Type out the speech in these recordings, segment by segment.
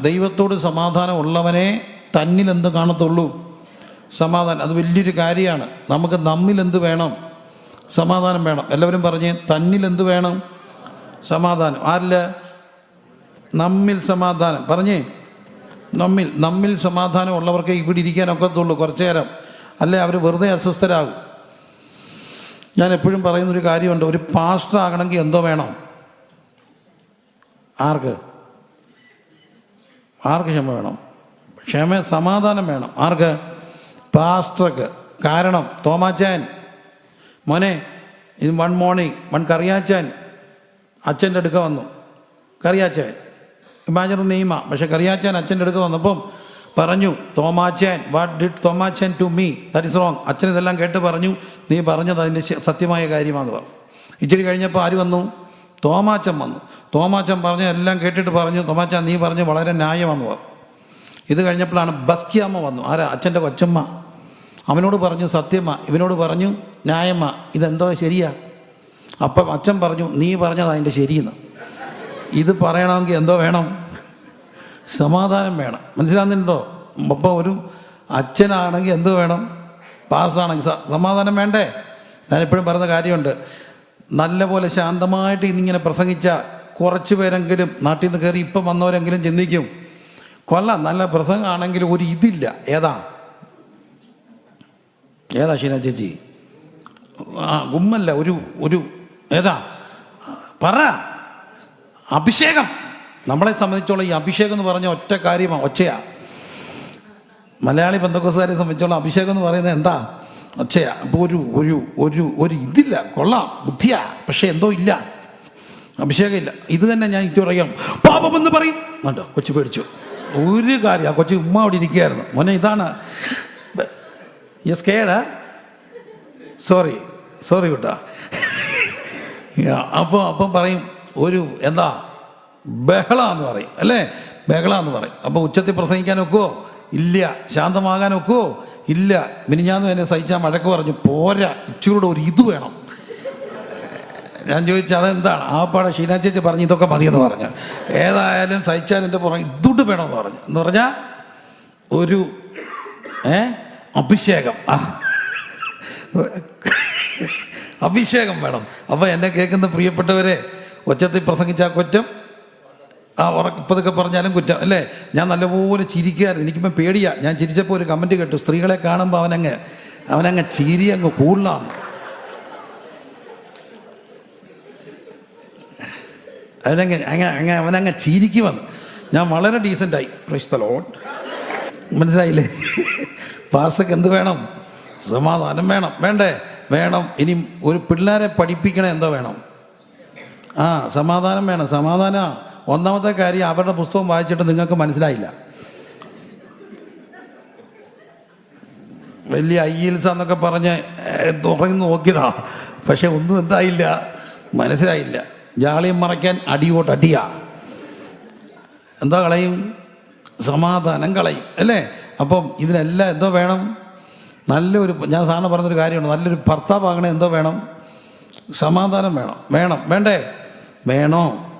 ദൈവത്തോട് സമാധാനം ഉള്ളവനെ തന്നിൽ എന്ത് കാണത്തുള്ളൂ? സമാധാനം അത് വലിയൊരു കാര്യമാണ്. നമുക്ക് നമ്മിൽ എന്ത് വേണം? സമാധാനം വേണം. എല്ലാവരും പറഞ്ഞ് തന്നിൽ എന്ത് വേണം? സമാധാനം. ആരില്ല? നമ്മിൽ സമാധാനം. പറഞ്ഞേ നമ്മിൽ നമ്മിൽ സമാധാനം ഉള്ളവർക്ക് ഇവിടെ ഇരിക്കാൻ ഒക്കത്തുള്ളൂ കുറച്ചു നേരം. അല്ലേ അവർ വെറുതെ അസ്വസ്ഥരാകും. ഞാൻ എപ്പോഴും പറയുന്നൊരു കാര്യമുണ്ട്. ഒരു പാസ്റ്റർ ആകണമെങ്കിൽ എന്തോ വേണം? ആർക്ക്? ആർക്ക് ക്ഷമ വേണം? ക്ഷമ സമാധാനം വേണം. ആർക്ക്? പാസ്റ്റർക്ക് കാരണം തോമാച്ചാൻ. മോനെ ഇത് വൺ മോർണിംഗ് വൺ കറിയാച്ചാൻ. അച്ഛന്റെ അടുക്ക വന്നു. കറിയാച്ചാൻ. ഇമാജിൻ നെയ്മ പക്ഷെ കറിയാച്ചാൻ അച്ഛന്റെ അടുക്ക വന്നപ്പം പറഞ്ഞു Thomachan what did Thomachan to me that is wrong അച്ഛൻ ഇതെല്ലാം കേട്ട് പറഞ്ഞു നീ പറഞ്ഞത് അതിന്റെ സത്യമായ കാര്യമാണെന്ന് പറഞ്ഞു. ഇച്ചിരി കഴിഞ്ഞപ്പോൾ ആര് വന്നു? തോമാച്ചൻ വന്നു. തോമാച്ചൻ പറഞ്ഞ എല്ലാം കേട്ടിട്ട് പറഞ്ഞു തോമാച്ചൻ നീ പറഞ്ഞ് വളരെ ന്യായമാണെന്ന് പറഞ്ഞു. ഇത് കഴിഞ്ഞപ്പോഴാണ് ബസ്കിയാമ്മ വന്നു. ആരാ? അച്ഛന്റെ കൊച്ചമ്മ. അവനോട് പറഞ്ഞു സത്യമ്മ ഇവനോട് പറഞ്ഞു ന്യായമ്മ ഇതെന്തോ ശരിയാ. അപ്പം അച്ഛൻ പറഞ്ഞു നീ പറഞ്ഞത് അതിന്റെ ശരിയെന്ന്. ഇത് പറയണമെങ്കിൽ എന്തോ വേണം. സമാധാനം വേണം. മനസ്സിലാകുന്നുണ്ടോ? അപ്പോൾ ഒരു അച്ഛനാണെങ്കിൽ എന്ത് വേണം? പാർസാണെങ്കിൽ സമാധാനം വേണ്ടേ? ഞാനെപ്പോഴും പറയുന്ന കാര്യമുണ്ട്. നല്ലപോലെ ശാന്തമായിട്ട് ഇന്നിങ്ങനെ പ്രസംഗിച്ച കുറച്ച് പേരെങ്കിലും നാട്ടിൽ നിന്ന് കയറി ഇപ്പം വന്നവരെങ്കിലും ചിന്തിക്കും കൊല്ല നല്ല പ്രസംഗമാണെങ്കിലും ഒരു ഇതില്ല. ഏതാ? ഏതാ ഷീന ചേച്ചി? ആ ഗുമ്മല്ല ഒരു ഒരു ഏതാ? പറ. അഭിഷേകം. നമ്മളെ സംബന്ധിച്ചോളം ഈ അഭിഷേകം എന്ന് പറഞ്ഞ ഒറ്റ കാര്യമാണ് ഒച്ചയാ. മലയാളി ബന്ധക്കോസുകാരെ സംബന്ധിച്ചോളം അഭിഷേകം എന്ന് പറയുന്നത് എന്താ? ഒച്ചയാ. അപ്പോൾ ഒരു ഒരു ഒരു ഒരു ഇതില്ല. കൊള്ളാം. ബുദ്ധിയാ. പക്ഷേ എന്തോ ഇല്ല. അഭിഷേകം ഇല്ല ഇത് തന്നെ ഞാൻ ഇത് പറയാം എന്ന് പറയും. കണ്ടോ കൊച്ചു പേടിച്ചു. ഒരു കാര്യം ആ കൊച്ചു ഉമ്മ അവിടെ ഇരിക്കുകയായിരുന്നു. മോനെ ഇതാണ്. കേടാ സോറി സോറി കേട്ടാ. അപ്പോൾ അപ്പം പറയും ഒരു എന്താ? ബഹള എന്ന് പറയും. അല്ലേ? ബഹള എന്ന് പറയും. അപ്പോൾ ഉച്ചത്തിൽ പ്രസംഗിക്കാൻ ഒക്കുവോ? ഇല്ല. ശാന്തമാകാൻ ഒക്കുവോ? ഇല്ല. മിനിഞ്ഞാന്ന് എന്നെ സഹിച്ചാൽ മഴക്ക് പറഞ്ഞു പോരാ. ഇച്ചിരൂടെ ഒരു ഇത് വേണം. ഞാൻ ചോദിച്ചു അതെന്താണ്? ആ പാടെ ഷീന ചേച്ചി പറഞ്ഞു ഇതൊക്കെ മതിയെന്ന് പറഞ്ഞു. ഏതായാലും സഹിച്ചാൽ എന്റെ പുറം ഇതുകൊണ്ട് വേണമെന്ന് പറഞ്ഞു. എന്ന് പറഞ്ഞാൽ ഒരു ഏ അഭിഷേകം. ആ. അഭിഷേകം വേണം. അപ്പോൾ എന്നെ കേൾക്കുന്ന പ്രിയപ്പെട്ടവരെ ഒച്ചത്തിൽ പ്രസംഗിച്ചാൽ കുറ്റം. ആ ഉറപ്പതൊക്കെ പറഞ്ഞാലും കുറ്റം. അല്ലേ? ഞാൻ നല്ലപോലെ ചിരിക്കുകയായിരുന്നു എനിക്കിപ്പം പേടിയാണ് ഞാൻ ചിരിച്ചപ്പോൾ ഒരു കമന്റ് കേട്ടു സ്ത്രീകളെ കാണുമ്പോൾ അവനങ്ങ് അവനങ്ങ് ചിരി അങ്ങ് കൂടുതലാണ്. അതിനങ്ങ് അങ്ങ് അങ്ങ് അവനങ്ങ് ചിരിക്ക് വന്നു ഞാൻ വളരെ ഡീസന്റായി പ്രശ്നലോൺ മനസ്സിലായില്ലേ? പാസ്റ്റർക്ക് എന്ത് വേണം? സമാധാനം വേണം. വേണ്ടേ? വേണം. ഇനി ഒരു പിള്ളേരെ പഠിപ്പിക്കണേ എന്തോ വേണം? ആ സമാധാനം വേണം. സമാധാനം. ഒന്നാമത്തെ കാര്യം അവരുടെ പുസ്തകം വായിച്ചിട്ട് നിങ്ങൾക്ക് മനസ്സിലായില്ല. വലിയ ഐയിൽസ് എന്നൊക്കെ പറഞ്ഞ് തുറന്ന് നോക്കിയതാ. പക്ഷെ ഒന്നും എന്തായില്ല. മനസ്സിലായില്ല. ജാളിയം മറയ്ക്കാൻ അടിയോട്ട് അടിയാ. എന്താ കളയും? സമാധാനം കളയും അല്ലേ? അപ്പം ഇതിനെല്ലാം എന്തോ വേണം? നല്ലൊരു ഞാൻ സാറിന് പറഞ്ഞൊരു കാര്യമാണ് നല്ലൊരു ഭർത്താവാകണേ എന്തോ വേണം? സമാധാനം വേണം വേണം വേണ്ടേ? വേണോ?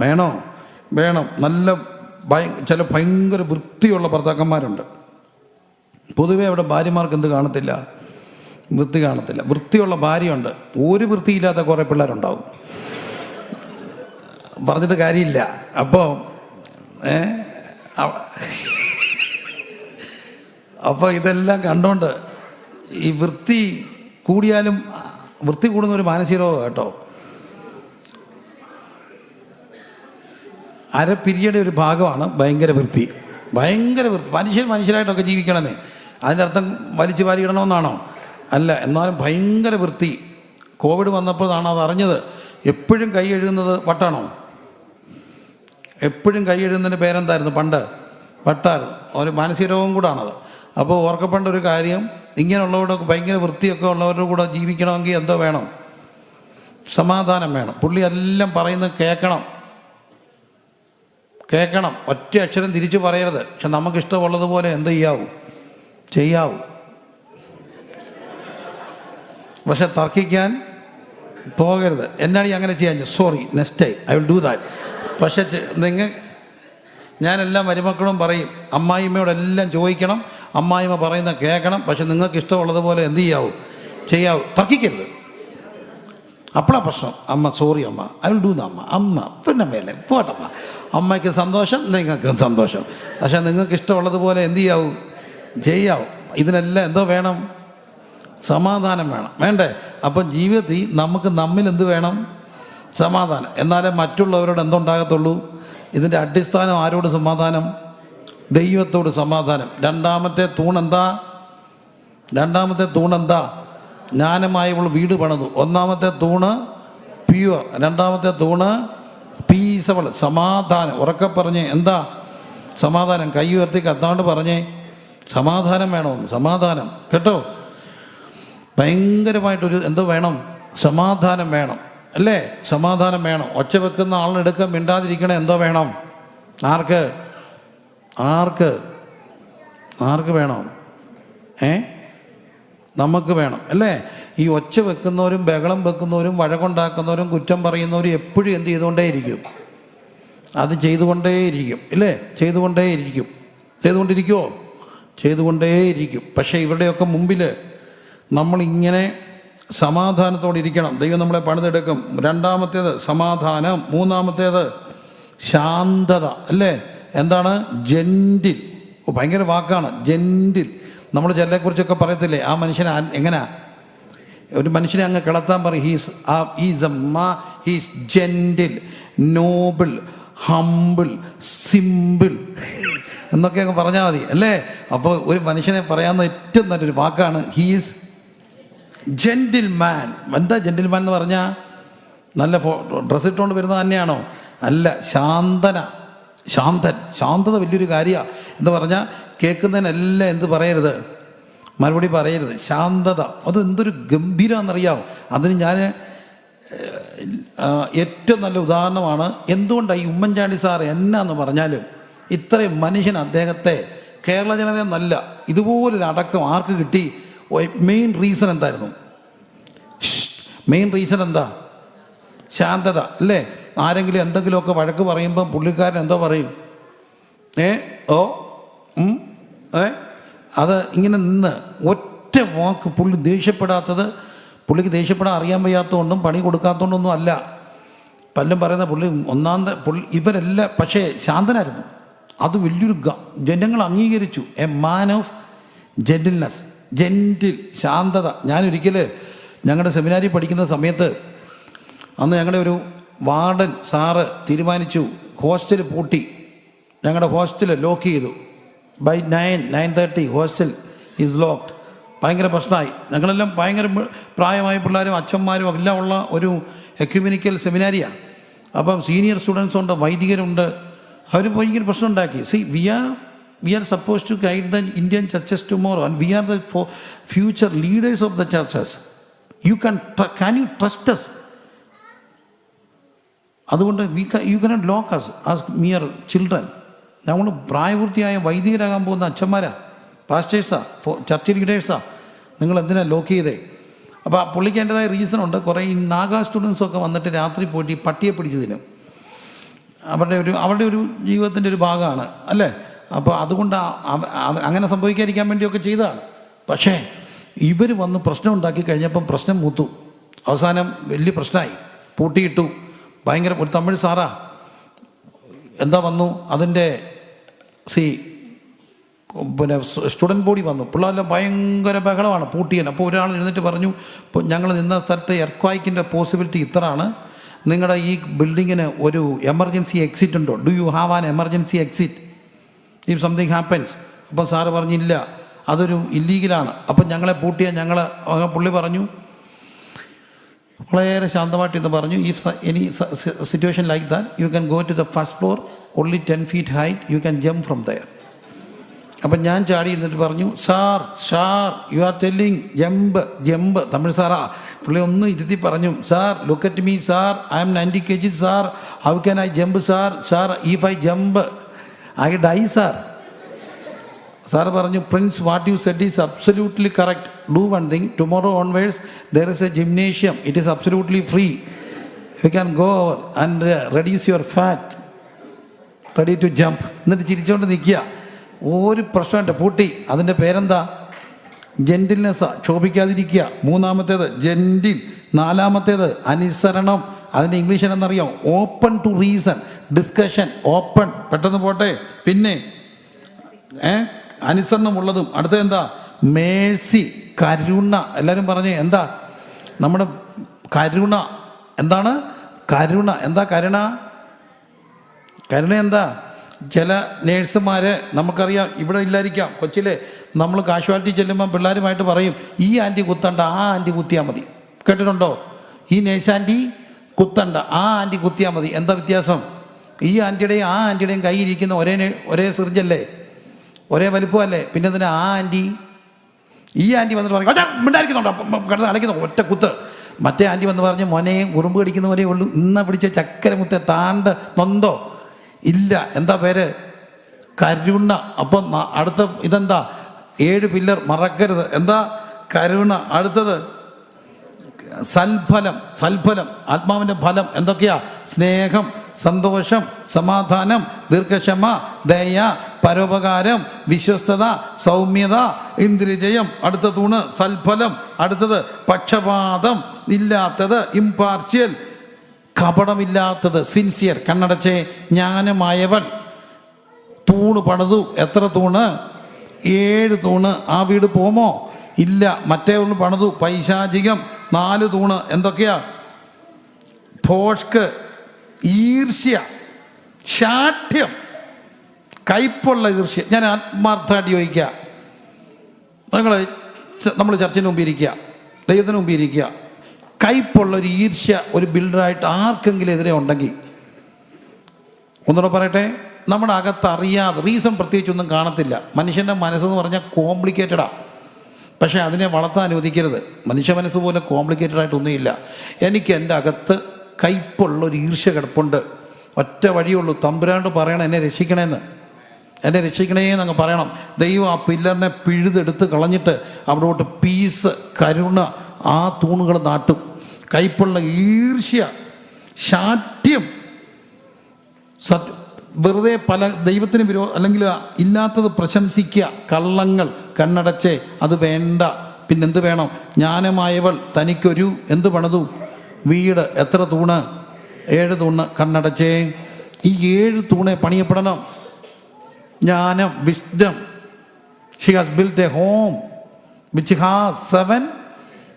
വേണോ? വേണം. നല്ല ഭയ ചില ഭയങ്കര വൃത്തിയുള്ള ഭർത്താക്കന്മാരുണ്ട്. പൊതുവെ അവിടെ ഭാര്യമാർക്ക് എന്ത് കാണത്തില്ല? വൃത്തി കാണത്തില്ല. വൃത്തിയുള്ള ഭാര്യയുണ്ട്. ഒരു വൃത്തിയില്ലാത്ത കുറേ പിള്ളേരുണ്ടാവും. പറഞ്ഞിട്ട് കാര്യമില്ല. അപ്പോൾ അപ്പോൾ ഇതെല്ലാം കണ്ടോണ്ട് ഈ വൃത്തി കൂടിയാലും വൃത്തി കൂടുന്ന ഒരു മാനസിക രോഗം കേട്ടോ. അര പിരിയുടെ ഒരു ഭാഗമാണ് ഭയങ്കര വൃത്തി. ഭയങ്കര വൃത്തി. മനുഷ്യർ മനുഷ്യരായിട്ടൊക്കെ ജീവിക്കണമെന്നേ. അതിന്റെ അർത്ഥം വലിച്ചു വാരിയിടണമെന്നാണോ അല്ല എന്നാലും ഭയങ്കര വൃത്തി. കോവിഡ് വന്നപ്പോഴാണ് അത് അറിഞ്ഞത് എപ്പോഴും കൈ എഴുതുന്നത് വട്ടാണോ? എപ്പോഴും കൈ എഴുതുന്നതിന്റെ പേരെന്തായിരുന്നു? പണ്ട് വട്ടായിരുന്നു ഒരു മാനസിക രോഗം കൂടാണത്. അപ്പോൾ ഓർക്കപ്പെടേണ്ട ഒരു കാര്യം ഇങ്ങനെയുള്ളവരുടെ ഭയങ്കര വൃത്തിയൊക്കെ ഉള്ളവരുടെ കൂടെ ജീവിക്കണമെങ്കിൽ എന്തോ വേണം. സമാധാനം വേണം. പുള്ളി എല്ലാം പറയുന്നത് കേൾക്കണം കേൾക്കണം ഒറ്റ അക്ഷരം തിരിച്ചു പറയരുത്. പക്ഷെ നമുക്കിഷ്ടമുള്ളതുപോലെ എന്ത് ചെയ്യാവും? ചെയ്യാവൂ. പക്ഷെ തർക്കിക്കാൻ പോകരുത്. എന്നാണ് ഈ അങ്ങനെ ചെയ്യാൻ sorry next time. I will do that. പക്ഷെ നിങ്ങൾ ഞാൻ എല്ലാ മരുമക്കളും പറയും അമ്മായിമ്മയോടെല്ലാം ചോദിക്കണം അമ്മായിമ്മ പറയുന്ന കേൾക്കണം പക്ഷെ നിങ്ങൾക്ക് ഇഷ്ടമുള്ളതുപോലെ എന്ത് ചെയ്യാവൂ? ചെയ്യാവൂ. തർക്കിക്കരുത്. അപ്പോഴാ പ്രശ്നം. അമ്മ സോറി അമ്മ. ഐ വിൽ ഡൂ അമ്മ. അമ്മ പിന്നെ മേലെ. പോട്ടമ്മ അമ്മയ്ക്ക് സന്തോഷം നിങ്ങൾക്കും സന്തോഷം. പക്ഷേ നിങ്ങൾക്ക് ഇഷ്ടമുള്ളതുപോലെ എന്ത് ചെയ്യാവൂ? ചെയ്യാവും. ഇതിനെല്ലാം എന്തോ വേണം? സമാധാനം വേണം. വേണ്ടേ? അപ്പം ജീവിതത്തിൽ നമുക്ക് നമ്മിൽ എന്ത് വേണം? സമാധാനം. എന്നാലേ മറ്റുള്ളവരോട് എന്തുണ്ടാകത്തുള്ളൂ? ഇതിന്റെ അടിസ്ഥാനം ആരോട് സമാധാനം? ദൈവത്തോട് സമാധാനം. രണ്ടാമത്തെ തൂണെന്താ രണ്ടാമത്തെ തൂണെന്താ ജ്ഞാനമായവൾ വീട് പണിതു. ഒന്നാമത്തെ തൂണ് പ്യുവർ. രണ്ടാമത്തെ തൂണ് പീസവൾ സമാധാനം. ഉറക്കെ പറഞ്ഞ് എന്താ? സമാധാനം. കൈ ഉയർത്തി കത്താണ്ട് പറഞ്ഞേ സമാധാനം വേണമെന്ന്. സമാധാനം. കേട്ടോ? ഭയങ്കരമായിട്ടൊരു എന്തോ വേണം. സമാധാനം വേണം. അല്ലേ? സമാധാനം വേണം. ഒച്ച വെക്കുന്ന ആളിനെടുക്ക മിണ്ടാതിരിക്കണേ എന്തോ വേണം. ആർക്ക്? ആർക്ക്? ആർക്ക് വേണം? ഏ? നമുക്ക് വേണം. അല്ലേ? ഈ ഒച്ച വെക്കുന്നവരും ബഹളം വെക്കുന്നവരും വഴകൊണ്ടാക്കുന്നവരും കുറ്റം പറയുന്നവരും എപ്പോഴും എന്ത് ചെയ്തുകൊണ്ടേയിരിക്കും. അത് ചെയ്തുകൊണ്ടേയിരിക്കും. ഇല്ലേ? ചെയ്തുകൊണ്ടേയിരിക്കും. ചെയ്തുകൊണ്ടിരിക്കുമോ ചെയ്തുകൊണ്ടേയിരിക്കും. പക്ഷേ ഇവരുടെയൊക്കെ മുമ്പിൽ നമ്മളിങ്ങനെ സമാധാനത്തോടെ ഇരിക്കണം. ദൈവം നമ്മളെ പണിതെടുക്കും. രണ്ടാമത്തേത് സമാധാനം. മൂന്നാമത്തേത് ശാന്തത. അല്ലേ? എന്താണ്? ജെന്റിൽ ഭയങ്കര വാക്കാണ്. ജെന്റിൽ നമ്മൾ ചിലരെക്കുറിച്ചൊക്കെ പറയത്തില്ലേ? ആ മനുഷ്യനെ എങ്ങനെയാ ഒരു മനുഷ്യനെ അങ്ങ് കിളത്താൻ പറയും. He's ah he's a ma he's gentle noble humble simple എന്നൊക്കെ അങ്ങ് പറഞ്ഞാൽ മതി. അല്ലേ? അപ്പോൾ ഒരു മനുഷ്യനെ പറയാവുന്ന ഏറ്റവും നല്ലൊരു വാക്കാണ്. ഹീസ് ജെന്റിൽ മാൻ എന്താ ജെന്റിൽ മാൻ എന്ന് പറഞ്ഞാൽ നല്ല ഡ്രസ്സ് ഇട്ടുകൊണ്ട് വരുന്നത് തന്നെയാണോ? അല്ല ശാന്തന ശാന്തൻ. ശാന്തത വലിയൊരു കാര്യമാണ് എന്ന് പറഞ്ഞാൽ കേൾക്കുന്നതിനെല്ലാം എന്ത് പറയരുത്? മറുപടി പറയരുത്. ശാന്തത. അത് എന്തൊരു ഗംഭീരമെന്നറിയാം അതിന് ഞാൻ ഏറ്റവും നല്ല ഉദാഹരണമാണ് എന്തുകൊണ്ടാണ് ഈ ഉമ്മൻചാണ്ടി സാർ എന്നാന്ന് പറഞ്ഞാലും ഇത്രയും മനുഷ്യൻ അദ്ദേഹത്തെ കേരള ജനതയെന്നല്ല ഇതുപോലൊരു അടക്കം ആർക്ക് കിട്ടി? മെയിൻ റീസൺ എന്തായിരുന്നു? മെയിൻ റീസൺ എന്താ? ശാന്തത അല്ലേ? ആരെങ്കിലും എന്തെങ്കിലുമൊക്കെ വഴക്ക് പറയുമ്പം പുള്ളിക്കാരൻ എന്തോ പറയും? ഏ ഓ ഏ അത് ഇങ്ങനെ നിന്ന് ഒറ്റ വാക്ക് പുള്ളി ദേഷ്യപ്പെടാത്തത് പുള്ളിക്ക് ദേഷ്യപ്പെടാൻ അറിയാൻ വയ്യാത്തതുകൊണ്ടും പണി കൊടുക്കാത്തതുകൊണ്ടൊന്നും അല്ല. പല്ലും പറയുന്ന പുള്ളി ഒന്നാമത്തെ പുള്ളി ഇവരെല്ലാം പക്ഷേ ശാന്തനായിരുന്നു. അത് വലിയൊരു ജനങ്ങൾ അംഗീകരിച്ചു. A man of gentleness gentle ശാന്തത. ഞാനൊരിക്കൽ ഞങ്ങളുടെ സെമിനാരി പഠിക്കുന്ന സമയത്ത് അന്ന് ഞങ്ങളുടെ ഒരു വാർഡൻ സാറ് തീരുമാനിച്ചു ഹോസ്റ്റൽ പൂട്ടി. ഞങ്ങളുടെ ഹോസ്റ്റൽ ലോക്ക് ചെയ്തു. By nine nine thirty hostel is locked. ഭയങ്കര പ്രശ്നമായി ഞങ്ങളെല്ലാം ഭയങ്കര പ്രായമായ പിള്ളേരും അച്ഛന്മാരും എല്ലാം ഉള്ള ഒരു എക്യുമിനിക്കൽ സെമിനാരിയാണ് അപ്പം സീനിയർ സ്റ്റുഡൻസ് ഉണ്ട് വൈദികരുണ്ട്. അവർ ഭയങ്കര പ്രശ്നം ഉണ്ടാക്കി. See we are we are suppose to guide the Indian churches tomorrow and we are the for future leaders of the churches you can can you trust us അതുകൊണ്ട് we you cannot lock us as mere children നമ്മൾ പ്രായപൂർത്തിയായ വൈദികരാകാൻ പോകുന്ന അച്ഛന്മാരാ പാസ്റ്റേഴ്സാ ഫോ church ലീഡേഴ്സാ നിങ്ങൾ എന്തിനാണ് lock ചെയ്തേ? അപ്പോൾ ആ പുള്ളിക്ക് അതിന്റെതായ റീസൺ ഉണ്ട്. കുറേ ഈ നാഗാ സ്റ്റുഡൻസൊക്കെ വന്നിട്ട് രാത്രി പോയിട്ട് ഈ പട്ടിയെ പിടിച്ചു അവരുടെ ഒരു അവരുടെ ഒരു ജീവിതത്തിന്റെ ഒരു ഭാഗമാണ് അല്ലേ? അപ്പോൾ അതുകൊണ്ട് അങ്ങനെ സംഭവിക്കാതിരിക്കാൻ വേണ്ടിയൊക്കെ ചെയ്തതാണ്. പക്ഷേ ഇവർ വന്ന് പ്രശ്നം ഉണ്ടാക്കി കഴിഞ്ഞപ്പം പ്രശ്നം മൂത്തു. അവസാനം വലിയ പ്രശ്നമായി പൂട്ടിയിട്ടു. ഭയങ്കര ഒരു തമിഴ് സാറാ. എന്താ വന്നു? അതിന്റെ സി പിന്നെ സ്റ്റുഡന്റ് ബോഡി വന്നു. പിള്ളേരെല്ലാം ഭയങ്കര ബഹളമാണ് പൂട്ടിയൻ അപ്പോൾ ഒരാൾ എഴുന്നേറ്റ് പറഞ്ഞു ഇപ്പോൾ ഞങ്ങൾ നിന്ന സ്ഥലത്തെ എർക്വായ്ക്കിന്റെ പോസിബിലിറ്റി ഇത്രയാണ്. നിങ്ങളുടെ ഈ ബിൽഡിങ്ങിന് ഒരു എമർജൻസി എക്സിറ്റ് ഉണ്ടോ? Do you have an emergency exit? If something happens അപ്പം സാറ് പറഞ്ഞില്ല അതൊരു ഇല്ലീഗലാണ് അപ്പം ഞങ്ങളെ പൂട്ടിയ ഞങ്ങൾ പുള്ളി പറഞ്ഞു വളരെ ശാന്തമായിട്ട് ഇന്ന് പറഞ്ഞു if any situation like that you can go to the first floor only ten feet height you can jump from there അപ്പം ഞാൻ ചാടി ഇരുന്നിട്ട് പറഞ്ഞു sir sir you are telling jump jump Tamil Sarah പുള്ളി ഒന്ന് ഇരുത്തി പറഞ്ഞു sir look at me sir I am ninety K G sir how can I jump sir sir if I jump I die sir. Sir പറഞ്ഞു prince what you said is absolutely correct do one thing tomorrow onwards there is a gymnasium it is absolutely free you can go over and reduce your fat ready to jump എന്നിട്ട് ചിരിച്ചുകൊണ്ട് നിൽക്കുക. ഒരു പ്രശ്നമുണ്ട് പൂട്ടി. അതിന്റെ പേരെന്താ? ജെന്റിൽനെസ്സാ ക്ഷോഭിക്കാതിരിക്കുക. മൂന്നാമത്തേത് gentle നാലാമത്തേത് അനുസരണം. അതിന്റെ ഇംഗ്ലീഷ് എന്നറിയാം open to reason discussion open പെട്ടെന്ന് പോട്ടെ. പിന്നെ ഏ അനുസരണമുള്ളതും. അടുത്തത് എന്താ? മേഴ്സി കരുണ. എല്ലാവരും പറഞ്ഞു എന്താ? നമ്മുടെ കരുണ എന്താണ്? കരുണ. എന്താ കരുണ? കരുണ എന്താ? ചില നേഴ്സുമാർ നമുക്കറിയാം ഇവിടെ ഇല്ലായിരിക്കാം. കൊച്ചിലെ നമ്മൾ കാഷ്വാലിറ്റി ചെല്ലുമ്പോൾ പിള്ളേരുമായിട്ട് പറയും ഈ ആന്റി കുത്തണ്ട ആ ആന്റി കുത്തിയാൽ മതി. കേട്ടിട്ടുണ്ടോ? ഈ നേഴ്സ് ആന്റി കുത്തണ്ട ആ ആന്റി കുത്തിയാൽ മതി. എന്താ വ്യത്യാസം? ഈ ആന്റിയുടെയും ആ ആന്റിയുടെയും കയ്യിരിക്കുന്ന ഒരേ ഒരേ സിറിഞ്ചല്ലേ? ഒരേ വലിപ്പമല്ലേ? പിന്നെ തന്നെ ആ ആന്റി ഈ ആന്റി വന്നിട്ട് പറഞ്ഞു "ഒറ്റ മിണ്ടായിരിക്കുന്നുണ്ടോ കിടന്ന് അടയ്ക്കുന്നു ഒറ്റ കുത്ത്. മറ്റേ ആന്റി വന്ന് പറഞ്ഞ് മോനെ ഉറുമ്പ് കടിക്കുന്ന ഉള്ളൂ. ഇന്ന പിടിച്ച ചക്കര മുത്ത താണ്ട് നൊന്തോ? ഇല്ല എന്താ പേര്? കരുണ. അപ്പം അടുത്ത ഇതെന്താ? ഏഴ് പില്ലർ മറക്കരുത്. എന്താ? കരുണ. അടുത്തത് സൽഫലം സൽഫലം ആത്മാവിന്റെ ഫലം എന്തൊക്കെയാ? സ്നേഹം. സന്തോഷം സമാധാനം ദീർഘക്ഷമ ദയ പരോപകാരം വിശ്വസ്തത സൗമ്യത ഇന്ദ്രിജയം അടുത്ത തൂണ് സൽഫലം അടുത്തത് പക്ഷപാതം ഇല്ലാത്തത് ഇംപാർഷ്യൽ കപടമില്ലാത്തത് സിൻസിയർ കണ്ണടച്ചേ ജ്ഞാനമായവൻ. തൂണ് പണിതു എത്ര തൂണ്? ഏഴ് തൂണ്. ആ വീട് പോമോ? ഇല്ല മറ്റേ ഒന്ന് പണിതു. പൈശാചികം നാല് തൂണ്. എന്തൊക്കെയാ? ഭോഷ്ക് ഈർഷ്യ ശാഠ്യം കയ്പുള്ള ഈർഷ്യ. ഞാൻ ആത്മാർത്ഥമായിട്ട് ചോദിക്കുക. നിങ്ങൾ നമ്മൾ ചർച്ചിന് മുമ്പ് ഇരിക്കുക. ദൈവത്തിന് മുമ്പ് ഇരിക്കുക. കയ്പുള്ള ഒരു ഈർഷ്യ ഒരു ബിൽഡറായിട്ട് ആർക്കെങ്കിലും എതിരെ ഉണ്ടെങ്കിൽ ഒന്നുകൂടെ പറയട്ടെ? നമ്മുടെ അകത്ത് അറിയാതെ റീസൺ പ്രത്യേകിച്ചൊന്നും കാണത്തില്ല. മനുഷ്യന്റെ മനസ്സെന്ന് പറഞ്ഞാൽ കോംപ്ലിക്കേറ്റഡാ. പക്ഷേ അതിനെ വളർത്താൻ അനുവദിക്കരുത്. മനുഷ്യ മനസ്സ് പോലെ കോംപ്ലിക്കേറ്റഡ് ആയിട്ടൊന്നുമില്ല എനിക്ക് എന്റെ അകത്ത് കയ്പുള്ള ഒരു ഈർഷ്യ കിടപ്പുണ്ട്. ഒറ്റ വഴിയുള്ളൂ തമ്പുരാണ്ട് പറയണം എന്നെ രക്ഷിക്കണേന്ന്. എന്നെ രക്ഷിക്കണേന്ന് അങ്ങ് പറയണം. ദൈവം ആ പില്ലറിനെ പിഴുതെടുത്ത് കളഞ്ഞിട്ട് അവിടോട്ട് പീസ് കരുണ ആ തൂണുകൾ നാട്ടും. കയ്പുള്ള ഈർഷ്യ ശാഠ്യം സത്യ വെറുതെ പല ദൈവത്തിന് വിരോ അല്ലെങ്കിൽ ഇല്ലാത്തത് പ്രശംസിക്കുക കള്ളങ്ങൾ കണ്ണടച്ചേ അത് വേണ്ട. പിന്നെന്ത് വേണം? ജ്ഞാനമായവൾ തനിക്കൊരു എന്ത് പണിതു? വീട് എത്ര തൂണ്? ഏഴ് തൂണ് കണ്ണടച്ചേ. ഈ ഏഴ് തൂണെ പണിയപ്പെടണം. ജ്ഞാനം wisdom she has build a home which has seven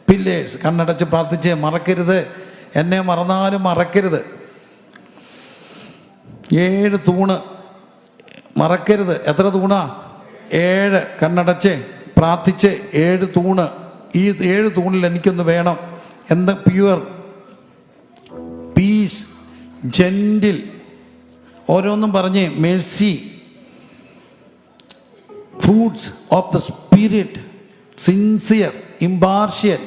pillars കണ്ണടച്ച് പ്രാർത്ഥിച്ച് മറക്കരുത്. എന്നെ മറന്നാലും മറക്കരുത്. ഏഴ് തൂണ് മറക്കരുത്. എത്ര തൂണാ? ഏഴ്. കണ്ണടച്ച് പ്രാർത്ഥിച്ച് ഏഴ് തൂണ്. ഈ ഏഴ് തൂണിൽ എനിക്കൊന്ന് വേണം. എന്ത്? പ്യുവർ ജെന്റിൽ ഓരോന്നും പറഞ്ഞ് mercy fruits of the spirit sincere impartial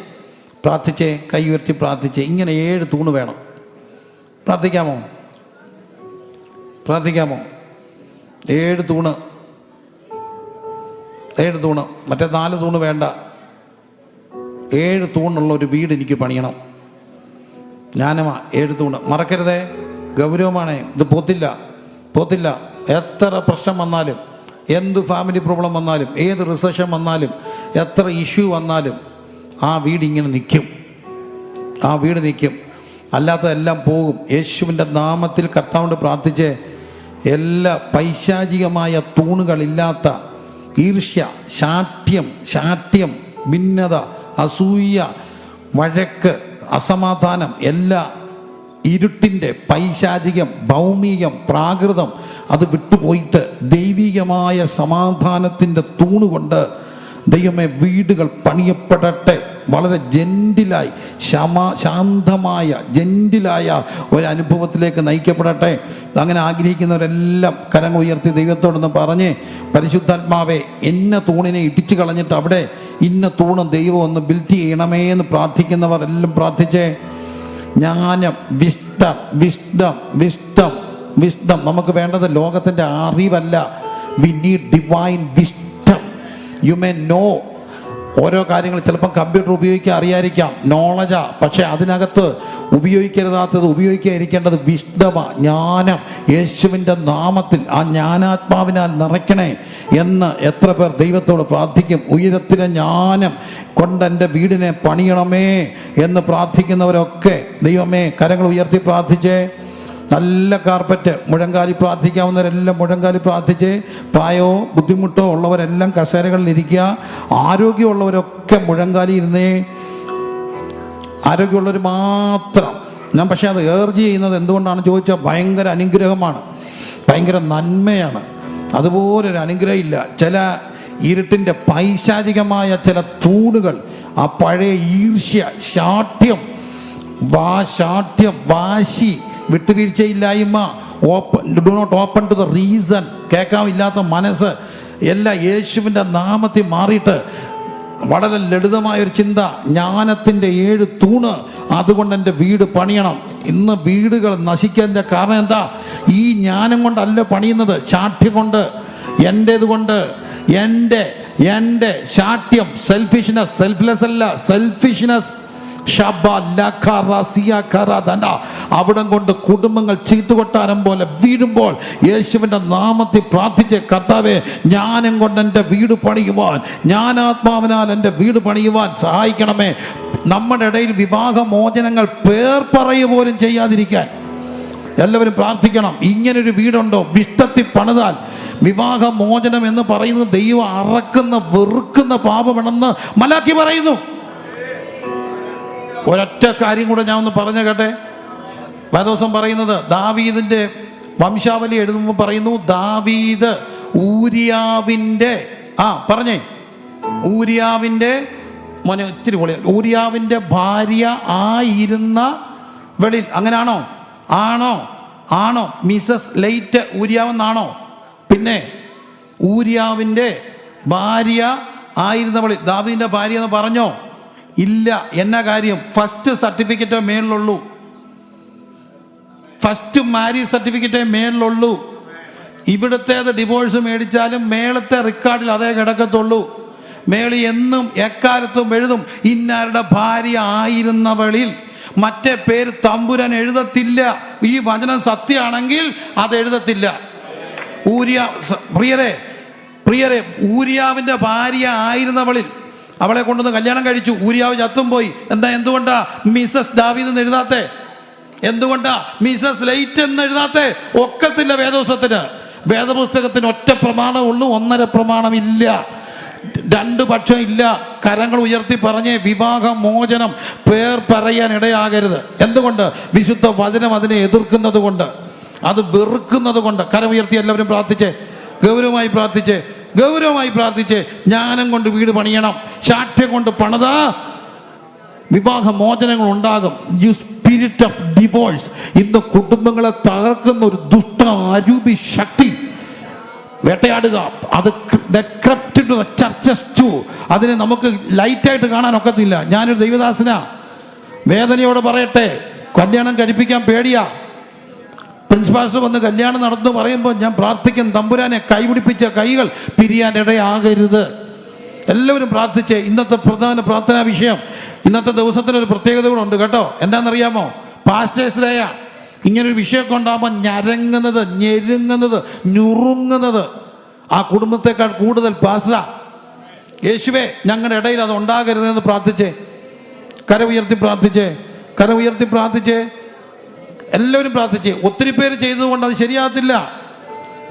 പ്രാർത്ഥിച്ച് കൈ ഉയർത്തി പ്രാർത്ഥിച്ച്. ഇങ്ങനെ ഏഴ് തൂണ് വേണം. പ്രാർത്ഥിക്കാമോ? പ്രാർത്ഥിക്കാമോ? ഏഴ് തൂണ്. ഏഴ് തൂണ്. മറ്റേ നാല് തൂണ് വേണ്ട. ഏഴ് തൂണുള്ള ഒരു വീട് എനിക്ക് പണിയണം. ജ്ഞാനമാ എഴുതുകൊണ്ട് മറക്കരുതേ. ഗൗരവമാണേ. ഇത് പോത്തില്ല. പോത്തില്ല. എത്ര പ്രശ്നം വന്നാലും എന്ത് ഫാമിലി പ്രോബ്ലം വന്നാലും ഏത് റിസഷൻ വന്നാലും എത്ര ഇഷ്യൂ വന്നാലും ആ വീട് ഇങ്ങനെ നിൽക്കും. ആ വീട് നിൽക്കും. അല്ലാത്തതെല്ലാം പോകും. യേശുവിന്റെ നാമത്തിൽ കർത്താവിന്റെ പ്രാർത്ഥിച്ച് എല്ലാ പൈശാചികമായ തൂണുകളില്ലാത്ത ഈർഷ്യ ശാഠ്യം ശാഠ്യം ഭിന്നത അസൂയ വഴക്ക് അസമാധാനം എല്ലാ ഇരുട്ടിന്റെ പൈശാചികം ഭൗമികം പ്രാകൃതം അത് വിട്ടുപോയിട്ട് ദൈവികമായ സമാധാനത്തിന്റെ തൂണുകൊണ്ട് ദൈവമേ വീടുകൾ പണിയപ്പെടട്ടെ. വളരെ ജെന്റിലായി ശമാ ശാന്തമായ ജെന്റിലായ ഒരു അനുഭവത്തിലേക്ക് നയിക്കപ്പെടട്ടെ. അങ്ങനെ ആഗ്രഹിക്കുന്നവരെല്ലാം കരങ്ങൾ ഉയർത്തി ദൈവത്തോടൊന്ന് പറഞ്ഞ് പരിശുദ്ധാത്മാവെ എന്നെ തൂണിനെ ഇടിച്ചു കളഞ്ഞിട്ട് അവിടെ ഇന്ന തൂണ് ദൈവം ഒന്ന് ബിൽറ്റ് ചെയ്യണമേ എന്ന് പ്രാർത്ഥിക്കുന്നവർ എല്ലാം പ്രാർത്ഥിച്ചേ. ജ്ഞാനം വിഷ്ടം വിഷ്ടം വിഷ്ടം വിഷ്ടം. നമുക്ക് വേണ്ടത് ലോകത്തിന്റെ അറിവല്ല. We need divine wisdom. You may know ഓരോ കാര്യങ്ങൾ ചിലപ്പം കമ്പ്യൂട്ടർ ഉപയോഗിക്കാൻ അറിയാതിരിക്കാം. നോളജാ പക്ഷേ അതിനകത്ത് ഉപയോഗിക്കരുതാത്തത് ഉപയോഗിക്കാതിരിക്കേണ്ടത് വിഷ്ണമ ജ്ഞാനം. യേശുവിന്റെ നാമത്തിൽ ആ ജ്ഞാനാത്മാവിനാൽ നിറയ്ക്കണേ എന്ന് എത്ര പേർ ദൈവത്തോട് പ്രാർത്ഥിക്കും. ഉയരത്തിലെ ജ്ഞാനം കൊണ്ട് എന്റെ വീടിനെ പണിയണമേ എന്ന് പ്രാർത്ഥിക്കുന്നവരൊക്കെ ദൈവമേ കരങ്ങൾ ഉയർത്തി പ്രാർത്ഥിച്ചേ. നല്ല കാർപ്പറ്റ് മുഴങ്കാലി പ്രാർത്ഥിക്കാവുന്നവരെല്ലാം മുഴങ്കാലി പ്രാർത്ഥിച്ച് പ്രായോ ബുദ്ധിമുട്ടോ ഉള്ളവരെല്ലാം കസേരകളിൽ ഇരിക്കുക. ആരോഗ്യമുള്ളവരൊക്കെ മുഴങ്കാലി ഇരുന്നേ ആരോഗ്യമുള്ളവർ മാത്രം. ഞാൻ പക്ഷേ അത് ഏർജ് ചെയ്യുന്നത് എന്തുകൊണ്ടാണ് ചോദിച്ചാൽ ഭയങ്കര അനുഗ്രഹമാണ്. ഭയങ്കര നന്മയാണ്. അതുപോലൊരു അനുഗ്രഹം ഇല്ല. ചില ഇരുട്ടിന്റെ പൈശാചികമായ ചില തൂണുകൾ ആ പഴയ ഈർഷ്യ ശാഠ്യം വാശാഠ്യം വാശി വിട്ടുവീഴ്ചയില്ലായ്മ open do not open to the reason കേൾക്കാമില്ലാത്ത മനസ്സ് എല്ലാം യേശുവിന്റെ നാമത്തിൽ മാറിയിട്ട് വളരെ ലളിതമായ ഒരു ചിന്ത ജ്ഞാനത്തിന്റെ ഏഴ് തൂണ് അതുകൊണ്ട് എന്റെ വീട് പണിയണം. ഇന്ന് വീടുകൾ നശിക്കുന്നതിന്റെ കാരണം എന്താ? ഈ ജ്ഞാനം കൊണ്ടല്ല പണിയുന്നത് ചാഠ്യം കൊണ്ട് എന്റേത് കൊണ്ട് എന്റെ എന്റെ ശാഠ്യം സെൽഫിഷ്നെസ് സെൽഫ്ലെസ് അല്ല സെൽഫിഷ്നെസ് അവിടം കൊണ്ട് കുടുംബങ്ങൾ ചീത്തുകൊട്ടാരം പോലെ വീഴുമ്പോൾ യേശുവിന്റെ നാമത്തിൽ പ്രാർത്ഥിച്ച് കർത്താവെ ജ്ഞാനം കൊണ്ട് എന്റെ വീട് പണിയുവാൻ ജ്ഞാനാത്മാവിനാൽ എന്റെ വീട് പണിയുവാൻ സഹായിക്കണമേ. നമ്മുടെ ഇടയിൽ വിവാഹമോചനങ്ങൾ പേർ പറയുക പോലും ചെയ്യാതിരിക്കാൻ എല്ലാവരും പ്രാർത്ഥിക്കണം. ഇങ്ങനൊരു വീടുണ്ടോ? വിഷ്ടത്തിൽ പണിതാൽ വിവാഹമോചനം എന്ന് പറയുന്നത് ദൈവം അറക്കുന്ന വെറുക്കുന്ന പാപമെണെന്ന് മലാക്കി പറയുന്നു. ഒരൊറ്റ കാര്യം കൂടെ ഞാൻ ഒന്ന് പറഞ്ഞു കേട്ടെ വേദോസം പറയുന്നത് ദാവീദിന്റെ വംശാവലി എഴുതുമ്പോൾ പറയുന്നു ദാവീദ് ഊരിയാവിന്റെ ആ പറഞ്ഞേ. ഊരിയാവിന്റെ മോനെ ഇത്തിരി പൊളി ഊരിയാവിന്റെ ഭാര്യ ആയിരുന്ന വെളിയിൽ അങ്ങനാണോ? ആണോ? ആണോ? മിസസ് ലൈറ്റ് ഊരിയാവെന്നാണോ? പിന്നെ ഊരിയാവിന്റെ ഭാര്യ ആയിരുന്ന വെളി ദാവീദിന്റെ ഭാര്യ എന്ന് പറഞ്ഞോ? ഇല്ല. എന്നാ കാര്യം? ഫസ്റ്റ് സർട്ടിഫിക്കറ്റേ മേളിലുള്ളൂ. ഫസ്റ്റ് മാരേജ് സർട്ടിഫിക്കറ്റേ മേളിലുള്ളൂ. ഇവിടുത്തേത് ഡിവോഴ്സ് മേടിച്ചാലും മേളത്തെ റെക്കോർഡിൽ അതേ കിടക്കത്തുള്ളൂ. മേളി എന്നും എക്കാലത്തും എഴുതും. ഇന്നാരുടെ ഭാര്യ ആയിരുന്നവളിൽ മറ്റേ പേര് തമ്പുരാൻ എഴുതത്തില്ല. ഈ വചനം സത്യമാണെങ്കിൽ അത് എഴുതത്തില്ല. ഊര്യ പ്രിയരെ പ്രിയരെ ഊര്യാവിന്റെ ഭാര്യ ആയിരുന്നവളിൽ അവളെ കൊണ്ടുവന്ന് കല്യാണം കഴിച്ചു. ഊരിയാവ് ചത്തും പോയി. എന്താ എന്തുകൊണ്ടാ മിസസ് ദാവീദ് എഴുതാത്തെ? എന്തുകൊണ്ടാ മിസസ് ലൈറ്റ് എന്ന് എഴുതാത്തെ? ഒക്കത്തില്ല വേദോസത്തിന് വേദപുസ്തകത്തിന് ഒറ്റ പ്രമാണമുള്ളൂ ഒന്നര പ്രമാണം ഇല്ല. രണ്ട് പക്ഷം ഇല്ല. കരങ്ങൾ ഉയർത്തി പറഞ്ഞ് വിവാഹ മോചനം പേർ പറയാൻ ഇടയാകരുത്. എന്തുകൊണ്ട്? വിശുദ്ധ വചനം അതിനെ എതിർക്കുന്നത് കൊണ്ട് അത് വെറുക്കുന്നത് കൊണ്ട് കരമുയർത്തി എല്ലാവരും പ്രാർത്ഥിച്ചേ. ഗൗരവമായി പ്രാർത്ഥിച്ചേ. ഗൗരവമായി പ്രാർത്ഥിച്ച് ജ്ഞാനം കൊണ്ട് വീട് പണിയണം. ശാഠ്യം കൊണ്ട് പണത വിവാഹ മോചനങ്ങൾ ഉണ്ടാകും യു സ്പിരിറ്റ് ഓഫ് ഡിവോഴ്സ് ഇന്ന് കുടുംബങ്ങളെ തകർക്കുന്ന ഒരു ദുഷ്ട അരൂപി ശക്തി. വേട്ടയാടുക. അത് ടു ദ ചർച്ചസ് ടു അതിനെ നമുക്ക് ലൈറ്റായിട്ട് കാണാൻ ഒക്കത്തില്ല. ഞാനൊരു ദൈവദാസന. വേദനയോട് പറയട്ടെ. കല്യാണം കഴിപ്പിക്കാൻ പേടിയാ. പ്രിൻസിപ്പാൾസ് വന്ന് കല്യാണം നടന്നു പറയുമ്പോൾ ഞാൻ പ്രാർത്ഥിക്കും തമ്പുരാനെ കൈപിടിപ്പിച്ച കൈകൾ പിരിയാൻ ഇടയാകരുത്. എല്ലാവരും പ്രാർത്ഥിച്ച്. ഇന്നത്തെ പ്രധാന പ്രാർത്ഥനാ വിഷയം ഇന്നത്തെ ദിവസത്തിനൊരു പ്രത്യേകത കൂടെ ഉണ്ട് കേട്ടോ. എന്താണെന്നറിയാമോ? പാസ്റ്റേഴ്സിലായ ഇങ്ങനൊരു വിഷയമൊക്കെ ഉണ്ടാകുമ്പോൾ ഞരങ്ങുന്നത് ഞെരുങ്ങുന്നത് ഞുറുങ്ങുന്നത്. ആ കുടുംബത്തെക്കാൾ കൂടുതൽ പാസ്റ്റ യേശുവേ ഞങ്ങളുടെ ഇടയിൽ അത് ഉണ്ടാകരുതെന്ന് പ്രാർത്ഥിച്ചേ. കര ഉയർത്തി പ്രാർത്ഥിച്ചേ. കര ഉയർത്തി പ്രാർത്ഥിച്ചേ. എല്ലാവരും പ്രാർത്ഥിച്ച്. ഒത്തിരി പേര് ചെയ്തതുകൊണ്ട് അത് ശരിയാകത്തില്ല.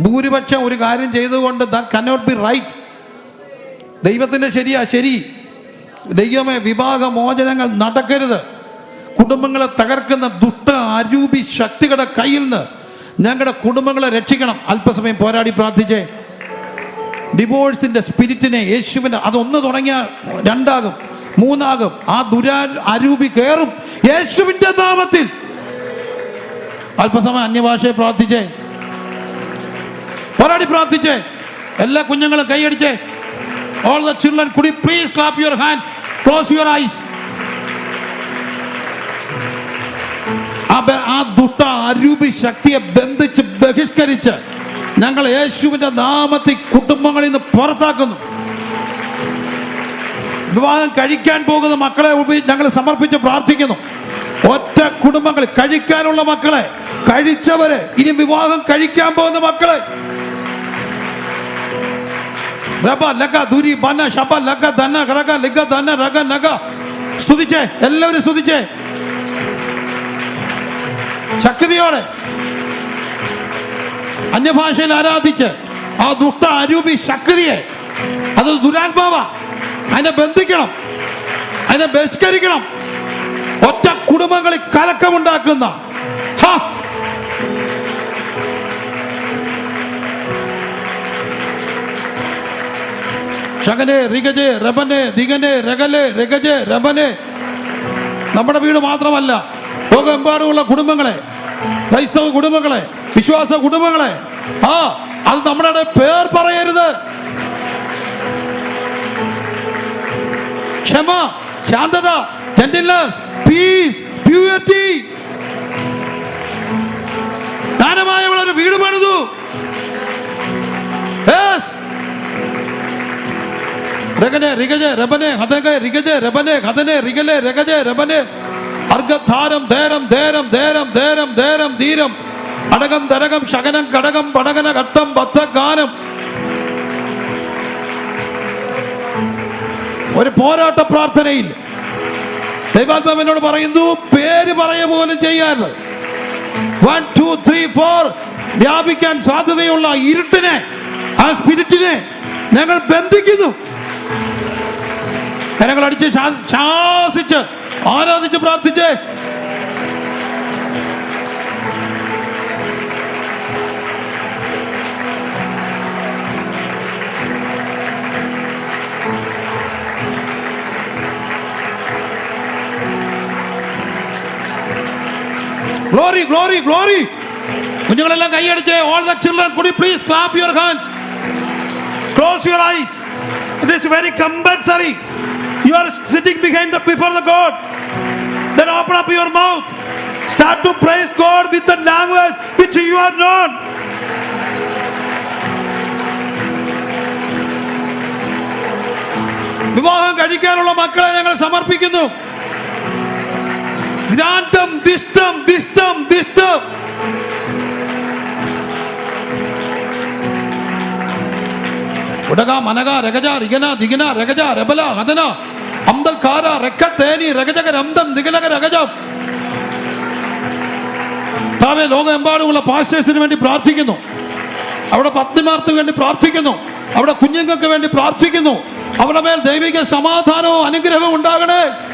ഭൂരിപക്ഷം ഒരു കാര്യം ചെയ്തുകൊണ്ട് ദാറ്റ് കനോട്ട് ബി റൈറ്റ് ദൈവത്തിന്റെ ശരിയാ ശരി. ദൈവമേ വിവാഹ മോചനങ്ങൾ നടക്കരുത്. കുടുംബങ്ങളെ തകർക്കുന്ന ദുഷ്ട അരൂപി ശക്തികളുടെ കയ്യിൽ നിന്ന് ഞങ്ങളുടെ കുടുംബങ്ങളെ രക്ഷിക്കണം. അല്പസമയം പോരാടി പ്രാർത്ഥിച്ചേ. ഡിവോഴ്സിന്റെ സ്പിരിറ്റിനെ യേശുവിനെ അതൊന്ന് തുടങ്ങിയാൽ രണ്ടാകും മൂന്നാകും. ആ ദുരാ അരൂപി കയറും. യേശുവിന്റെ നാമത്തിൽ അല്പസമയം അന്യഭാഷയെ പ്രാർത്ഥിച്ചേ. പോരാടി പ്രാർത്ഥിച്ചേ. എല്ലാ കുഞ്ഞുങ്ങളും കൈയടിച്ചേ. ഓൾ ദ ചിൽഡ്രൻ കുടി please clap your hands close your eyes ആ ദുട്ട അരൂപി ശക്തിയെ ബന്ധിച്ച് ബഹിഷ്കരിച്ച് ഞങ്ങൾ യേശുവിന്റെ നാമത്തിൽ കുടുംബങ്ങളിൽ നിന്ന് പുറത്താക്കുന്നു. വിവാഹം കഴിക്കാൻ പോകുന്ന മക്കളെ ഞങ്ങൾ സമർപ്പിച്ച് പ്രാർത്ഥിക്കുന്നു. ഒറ്റ കുടുംബങ്ങൾ കഴിക്കാനുള്ള മക്കളെ കഴിച്ചവരെ ഇനി വിവാഹം കഴിക്കാൻ പോകുന്ന മക്കളെ. ലഗ ലഗ നഗ. എല്ലാവരും ശക്തിയോടെ. അന്യഭാഷയിൽ ആരാധിച്ച് ആ ദുഷ്ട അരൂപി ശക്തിയെ അത് ദുരാത്മാവ. അതിനെ ബന്ധിക്കണം. അതിനെ ബഹിഷ്കരിക്കണം. ഒറ്റ കുടുംബങ്ങളിൽ കലക്കമുണ്ടാക്കുന്ന നമ്മുടെ വീട് മാത്രമല്ല ലോകമെമ്പാടുമുള്ള കുടുംബങ്ങളെ ക്രൈസ്തവ കുടുംബങ്ങളെ വിശ്വാസ കുടുംബങ്ങളെ. ആ അത് നമ്മുടെ പേർ പറയരുത്. ക്ഷമ ശാന്തത ജെന്റിൽനെസ് പീസ് പ്യൂരിറ്റി ദാനമായ ഒരു വീട് പണിതു. ഒരു പോരാട്ട പ്രാർത്ഥനയിൽ ദൈവാത്മാവിനോട് പറയുന്നു പേര് പറയ പോലും ചെയ്യാറ് വൺ ടു ത്രീ ഫോർ വ്യാപിക്കാൻ സാധ്യതയുള്ള ഇരുട്ടിനെ ആ സ്പിരിറ്റിനെ ഞങ്ങൾ ബന്ധിക്കുന്നു. കരങ്ങൾ അടിച്ച് ശാസിച്ച് ആരാധിച്ച് പ്രാർത്ഥിച്ച്. ഗ്ലോറി ഗ്ലോറി ഗ്ലോറി കുഞ്ഞുങ്ങളെല്ലാം കൈയടിച്ച് ഓൾ ദ ചിൽഡ്രൻ കുടി please clap your hands close your eyes it is very compulsory you are sitting behind the before the God then open up your mouth. Start to praise god with the language which you are known. വിവാഹം കഴിക്കാനുള്ള മക്കളെ ഞങ്ങൾ സമർപ്പിക്കുന്നു. ജ്ഞാന്തം ദിഷ്ടം ദിഷ്ടം ദിഷ്ടം ഉടക മനക രഗജ റിഗന ദിഗന രഗജ രബല ഹതന അംദൽ കാര രക്ക തേനി രഗജക രംദം ദിഗനക രഗജം. താവേ ലോകമെമ്പാടുമുള്ള പാസ്റ്റേഴ്സിന് വേണ്ടി പ്രാർത്ഥിക്കുന്നു. അവിടെ പത്നിമാർക്ക് വേണ്ടി പ്രാർത്ഥിക്കുന്നു. അവിടെ കുഞ്ഞുങ്ങൾക്ക് വേണ്ടി പ്രാർത്ഥിക്കുന്നു. അവിടെ മേൽ ദൈവിക സമാധാനവും അനുഗ്രഹവും ഉണ്ടാകണേ.